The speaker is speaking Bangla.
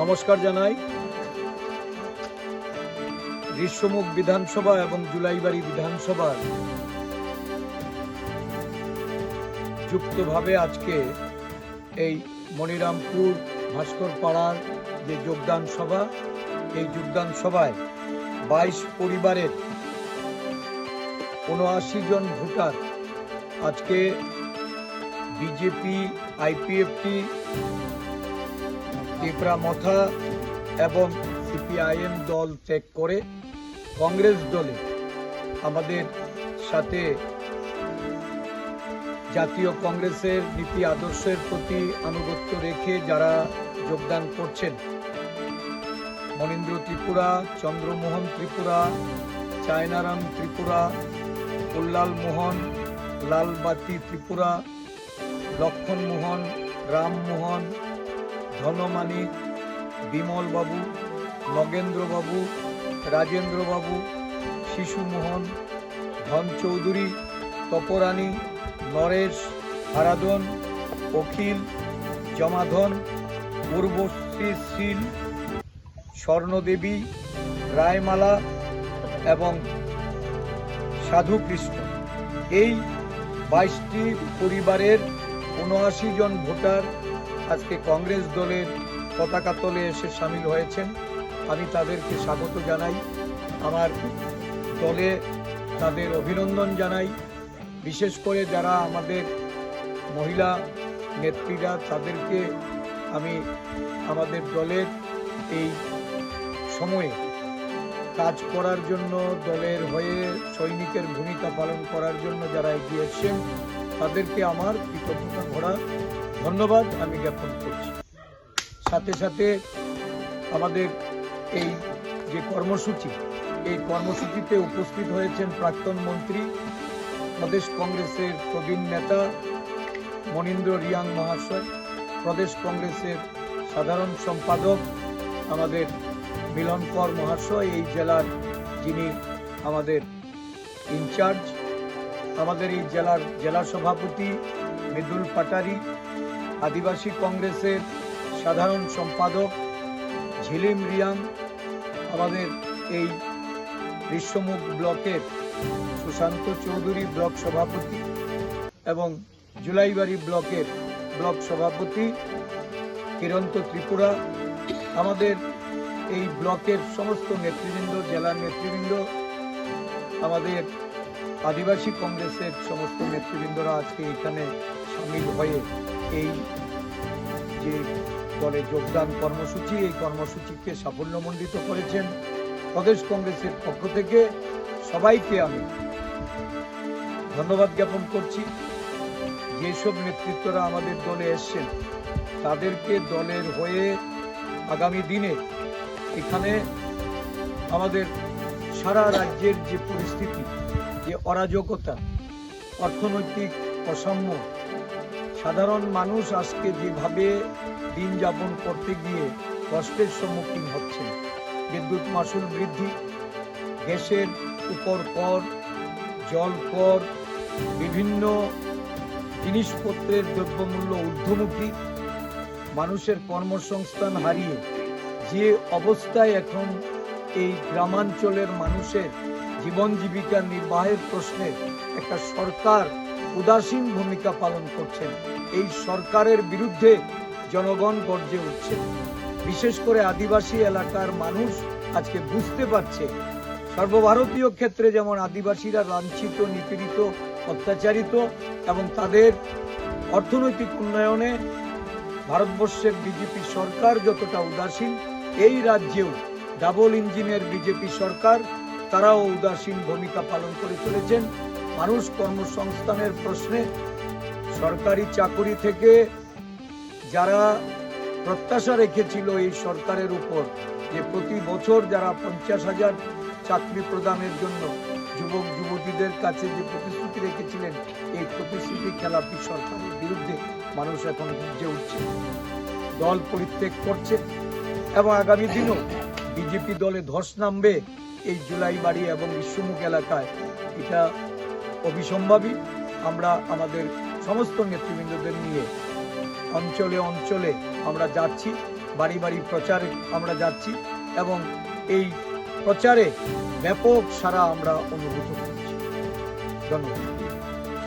নমস্কার জানাই। গ্রীষ্মমুখ বিধানসভা এবং জুলাইবাড়ি বিধানসভার যুক্তভাবে আজকে এই মনিরামপুর ভাস্কর পাড়ার যে যোগদান সভা, এই যোগদান সভায় বাইশ পরিবারের উনআশি জন ভোটার আজকে বিজেপি, আইপিএফটি ত্রিপুরা মথা এবং সিপিআইএম দল ত্যাগ করে কংগ্রেস দলে আমাদের সাথে জাতীয় কংগ্রেসের নীতি আদর্শের প্রতি আনুগত্য রেখে যারা যোগদান করছেন। মনীন্দ্র ত্রিপুরা, চন্দ্রমোহন ত্রিপুরা, চায়নারাম ত্রিপুরা কল্যাল মোহন, লালবাতি ত্রিপুরা, লক্ষণ মোহন রামমোহন ধনমানিক বিমলবাবু, নগেন্দ্রবাবু, রাজেন্দ্রবাবু, শিশুমোহন ধন চৌধুরী তপরানী নরেশ হারাদন অখিল, জমাধন পূর্বশ্রী শীল, স্বর্ণদেবী, রায়মালা এবং সাধু কৃষ্ণ এই বাইশটি পরিবারের উনআশি জন ভোটার আজকে কংগ্রেস দলের পতাকা তলে এসে সামিল হয়েছেন। আমি তাদেরকে স্বাগত জানাই। আমার দলে তাদের অভিনন্দন জানাই। বিশেষ করে যারা আমাদের মহিলা নেত্রীরা, তাদেরকে আমি আমাদের দলের এই সময়ে কাজ করার জন্য, দলের হয়ে সৈনিকের ভূমিকা পালন করার জন্য যারা এগিয়েছেন তাদেরকে আমার কৃতজ্ঞতা ভরা। ধন্যবাদ, আমি জ্ঞাপন করছি। সাথে সাথে আমাদের এই যে কর্মসূচি, এই কর্মসূচিতে উপস্থিত হয়েছেন প্রাক্তন মন্ত্রী, প্রদেশ কংগ্রেসের প্রবীণ নেতা মনীন্দ্র রিয়াং মহাশয়, প্রদেশ কংগ্রেসের সাধারণ সম্পাদক আমাদের মিলনকর মহাশয়, এই জেলার যিনি আমাদের ইনচার্জ আমাদের এই জেলার জেলা সভাপতি মৃদুল পাটারি, আদিবাসী কংগ্রেসের সাধারণ সম্পাদক ঝিলিম রিয়াং, আমাদের এই বিশ্বমুখ ব্লকের সুশান্ত চৌধুরী ব্লক সভাপতি এবং জুলাইবাড়ি ব্লকের ব্লক সভাপতি কিরন্ত ত্রিপুরা, আমাদের এই ব্লকের সমস্ত নেতৃবৃন্দ, জেলার নেতৃবৃন্দ, আমাদের আদিবাসী কংগ্রেসের সমস্ত নেতৃবৃন্দরা আজকে এখানে সামিল হয়ে এই যে দলে যোগদান কর্মসূচি, এই কর্মসূচিকে সাফল্যমণ্ডিত করেছেন প্রদেশ কংগ্রেসের পক্ষ থেকে সবাইকে আমি ধন্যবাদ জ্ঞাপন করছি। যেসব নেতৃত্বরা আমাদের দলে এসছেন, তাদেরকে দলের হয়ে আগামী দিনে এখানে আমাদের সারা রাজ্যের যে পরিস্থিতি অরাজকতা, অর্থনৈতিক অসাম্য সাধারণ মানুষ আজকে যেভাবে দিন যাপন করতে গিয়ে কষ্টের সম্মুখীন হচ্ছে বিদ্যুৎ মাসুল বৃদ্ধি, গ্যাসের উপর কর, জল কর, বিভিন্ন জিনিসপত্রের দ্রব্যমূল্য ঊর্ধ্বমুখী, মানুষের কর্মসংস্থান হারিয়ে যে অবস্থায় এখন এই গ্রামাঞ্চলের মানুষের জীবন জীবিকা নির্বাহের প্রশ্নে একটা সরকার উদাসীন ভূমিকা পালন করছেন। এই সরকারের বিরুদ্ধে জনগণ গর্জে উঠছে। বিশেষ করে আদিবাসী এলাকার মানুষ আজকে বুঝতে পারছে। সর্বভারতীয় ক্ষেত্রে যেমন আদিবাসীরা লাঞ্ছিত, নিপীড়িত, অত্যাচারিত এবং তাদের অর্থনৈতিক উন্নয়নে ভারতবর্ষের বিজেপি সরকার যতটা উদাসীন, এই রাজ্যেও ডাবল ইঞ্জিনের বিজেপি সরকার তারাও উদাসীন ভূমিকা পালন করে চলেছেন। মানুষ কর্মসংস্থানের প্রশ্নে সরকারি চাকুরি থেকে যারা প্রত্যাশা রেখেছিল এই সরকারের উপর যে প্রতি বছর যারা পঞ্চাশ হাজার চাকরি প্রদানের জন্য যুবক, যুবতীদের কাছে যে প্রতিশ্রুতি রেখেছিলেন, এই প্রতিশ্রুতি খেলাপি সরকারের বিরুদ্ধে মানুষ এখন গুঞ্জে উঠছে। দল পরিত্যাগ করছে এবং আগামী দিনও বিজেপি দলে ধস নামবে এই জুলাই বাড়ি এবং বিশ্বমুখ এলাকায় এটা অবিসম্ভাবী। আমরা আমাদের সমস্ত নেতৃবৃন্দদের নিয়ে অঞ্চলে অঞ্চলে আমরা যাচ্ছি, বাড়ি বাড়ি প্রচারে আমরা যাচ্ছি এবং এই প্রচারে ব্যাপক সারা আমরা অনুভূত করছি। ধন্যবাদ।